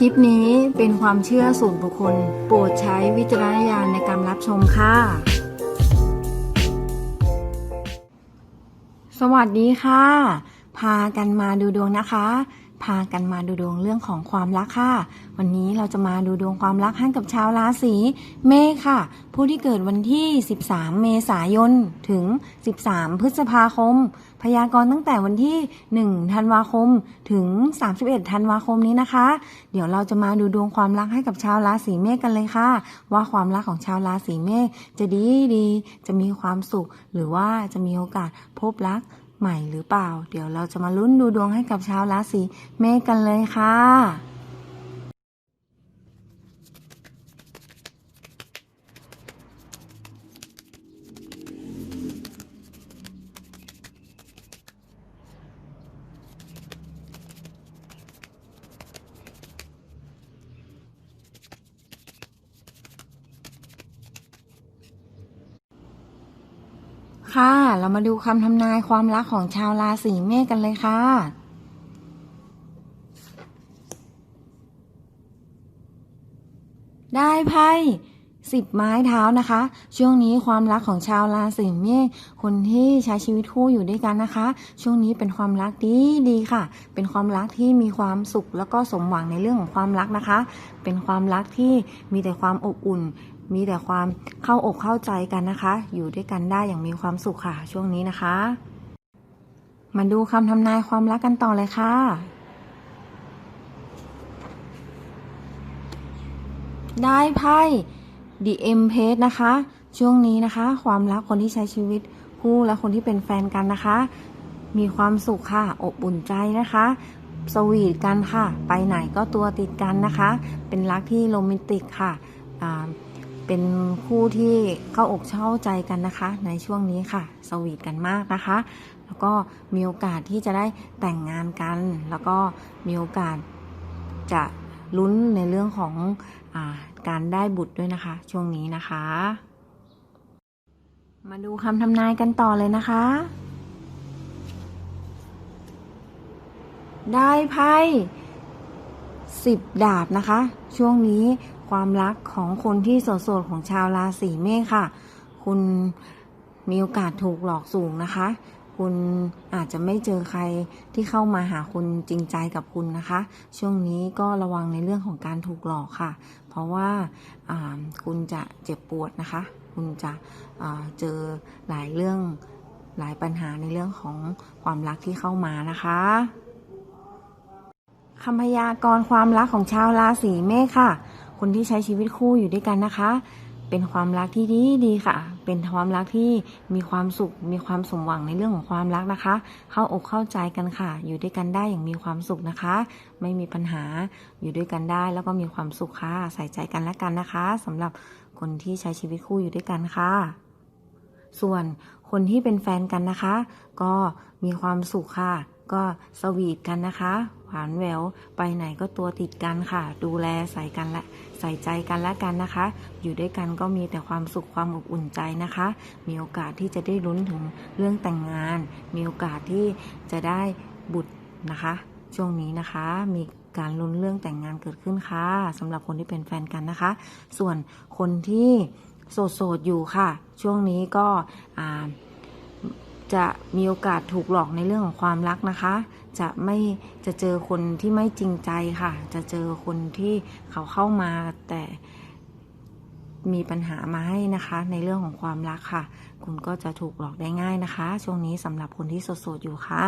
คลิปนี้เป็นความเชื่อส่วนบุคคล โปรดใช้วิจารณญาณในการรับชมค่ะ สวัสดีค่ะ พากันมาดูดวงนะคะ พากันมาดูดวงเรื่องของความรักค่ะ วันนี้เราจะมาดูดวงความรักให้กับชาวราศีเมษค่ะ ผู้ที่เกิดวันที่ 13 เมษายน ถึง 13 พฤษภาคม พยากรณ์ตั้งแต่วันที่ 1 ธันวาคม ถึง 31 ธันวาคมนี้นะคะ เดี๋ยวเราจะมาดูดวงความรักให้กับชาวราศีเมษกันเลยค่ะ ว่าความรักของชาวราศีเมษจะดีดี จะมีความสุข หรือว่าจะมีโอกาสพบรัก ใหม่หรือเปล่า เดี๋ยวเราจะมาลุ้นดูดวงให้กับชาวราศีเมษกันเลยค่ะ ค่ะ เรามาดูคำทำนายความรักของชาวราศีเมษกันเลยค่ะ ได้ไพ่สิบไม้เท้านะคะ ช่วงนี้ความรักของชาวราศีเมษคนที่ใช้ชีวิตคู่อยู่ด้วยกันนะคะ ช่วงนี้เป็นความรักดีดีค่ะ เป็นความรักที่มีความสุขแล้วก็สมหวังในเรื่องของความรักนะคะ เป็นความรักที่มีแต่ความอบอุ่น มีแต่ความเข้าอกเข้าใจกันนะคะ อยู่ด้วยกันได้อย่างมีความสุขค่ะ ช่วงนี้นะคะ มาดูคำทำนายความรักกันต่อเลยค่ะ ได้ไพ่ The M p a g e นะคะ ช่วงนี้นะคะ ความรักคนที่ใช้ชีวิตคู่และคนที่เป็นแฟนกันนะคะ มีความสุขค่ะ อบอุ่นใจนะคะสวีทกันค่ะ ไปไหนก็ตัวติดกันนะคะ เป็นรักที่โรแมนติกค่ะอ่า เป็นคู่ที่เข้าอกเข้าใจกันนะคะ ในช่วงนี้ค่ะสวีทกันมากนะคะ แล้วก็มีโอกาสที่จะได้แต่งงานกัน แล้วก็มีโอกาสจะลุ้นในเรื่องของอการได้บุตรด้วยนะคะ ช่วงนี้นะคะ มาดูคำทำนายกันต่อเลยนะคะ ได้ไพ่สิบดาบนะคะ ช่วงนี้ ความรักของคนที่โสดๆของชาวราศีเมษค่ะ คุณมีโอกาสถูกหลอกสูงนะคะ คุณอาจจะไม่เจอใครที่เข้ามาหาคุณจริงใจกับคุณนะคะ ช่วงนี้ก็ระวังในเรื่องของการถูกหลอกค่ะ เพราะว่าาคุณจะเจ็บปวดนะคะ คุณจะเจอหลายเรื่องหลายปัญหาในเรื่องของความรักที่เข้ามานะคะคำพยากรณ์ความรักของชาวราศีเมษค่ะ คนที่ใช้ชีวิตคู่อยู่ด้วยกันนะคะ เป็นความรักที่ดีดีค่ะ เป็นความรักที่มีความสุข มีความสมหวังในเรื่องของความรักนะคะ เข้าอกเข้าใจกันค่ะ อยู่ด้วยกันได้อย่างมีความสุขนะคะ ไม่มีปัญหา อยู่ด้วยกันได้แล้วก็มีความสุขค่ะ ใส่ใจกันและกันนะคะสำหรับคนที่ใช้ชีวิตคู่อยู่ด้วยกันค่ะ ส่วนคนที่เป็นแฟนกันนะคะ ก็มีความสุขค่ะ ก็สวีทกันนะคะ หวานแหววไปไหนก็ตัวติดกันค่ะ ดูแลใส่กันและใส่ใจกันและกันนะคะ อยู่ด้วยกันก็มีแต่ความสุขความอบอุ่นใจนะคะ มีโอกาสที่จะได้ลุ้นถึงเรื่องแต่งงาน มีโอกาสที่จะได้บุตรนะคะ ช่วงนี้นะคะมีการลุ้นเรื่องแต่งงานเกิดขึ้นค่ะสำหรับคนที่เป็นแฟนกันนะคะ ส่วนคนที่โสดๆอยู่ค่ะ ช่วงนี้ก็อ่า จะมีโอกาสถูกหลอกในเรื่องของความรักนะคะ จะไม่จะเจอคนที่ไม่จริงใจค่ะ จะเจอคนที่เขาเข้ามาแต่มีปัญหามาให้นะคะ ในเรื่องของความรักค่ะ คุณก็จะถูกหลอกได้ง่ายนะคะ ช่วงนี้สำหรับคนที่โสดๆอยู่ค่ะ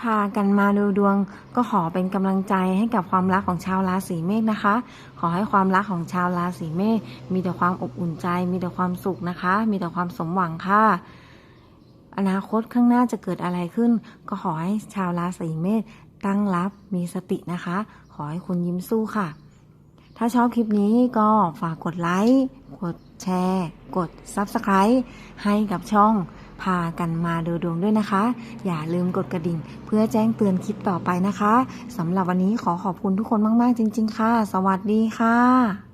พากันมาดูดวงก็ขอเป็นกำลังใจให้กับความรักของชาวราศีเมษนะคะ ขอให้ความรักของชาวราศีเมษมีแต่ความอบอุ่นใจ มีแต่ความสุขนะคะ มีแต่ความสมหวังค่ะ อนาคตข้างหน้าจะเกิดอะไรขึ้น ก็ขอให้ชาวราศีเมษตั้งรับมีสตินะคะ ขอให้คุณยิ้มสู้ค่ะ ถ้าชอบคลิปนี้ก็ฝากกดไลค์กดแชร์ กด Subscribe ให้กับช่องพากันมาดูดวงด้วยนะคะ อย่าลืมกดกระดิ่ง เพื่อแจ้งเตือนคลิปต่อไปนะคะสำหรับวันนี้ขอขอบคุณทุกคนมาก ๆ จริง ๆ ค่ะ สวัสดีค่ะ